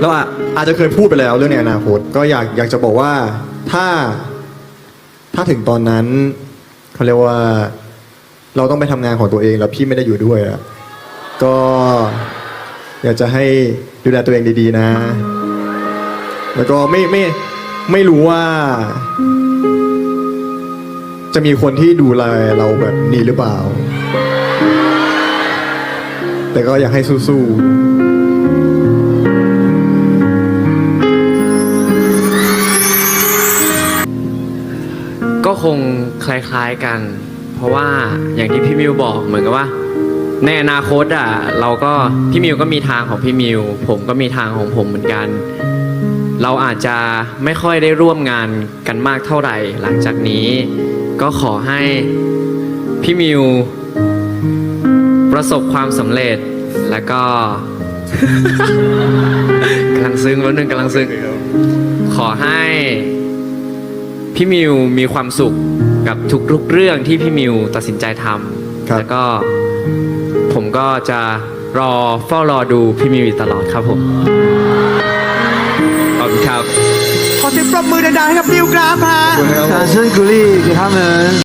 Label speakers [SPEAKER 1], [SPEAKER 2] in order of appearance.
[SPEAKER 1] เราอะอาจจะเคยพูดไปแล้วเรื่องในอนาคต ก็อยากอยากจะบอกว่าถ้าถ้าถึงตอนนั้นเขาเรียกว่าเราต้องไปทำงานของตัวเองแล้วพี่ไม่ได้อยู่ด้วยอะก็อยากจะให้ดูแลตัวเองดีๆนะ แล้วก็ไม่ไม่ไม่รู้ว่า จะมีคนที่ดูแลเราแบบนี้หรือเปล่า แต่ก็อยากให้สู้ๆ
[SPEAKER 2] ก็คงคล้ายๆกัน เพราะว่าอย่างที่พี่มิวบอกเหมือนกับว่า ในอนาคตอะเราก็พี่มิวก็มีทางของพี่มิว ผมก็มีทางของผมเหมือนกัน เราอาจจะไม่ค่อยได้ร่วมงานกันมากเท่าไหร่ หลังจากนี้ ก็ขอให้พี่มิว ประสบความสำเร็จแล้วก็กำลังซึ้งแล้วนึงกำลังซึ้งขอให้ พี่มิวมีความสุขกับทุกๆเรื่องที่พี่มิวตัดสินใจท
[SPEAKER 1] ครับำ
[SPEAKER 2] แล้วก็ผมก็จะรอเฝ้ารอดูพี่มิวอยู่ตลอดครับผมขอบคุณครับ
[SPEAKER 3] ขอเสียงปรบมือดังๆให้กับนิวกราฟฮะ
[SPEAKER 1] ขอบคุณค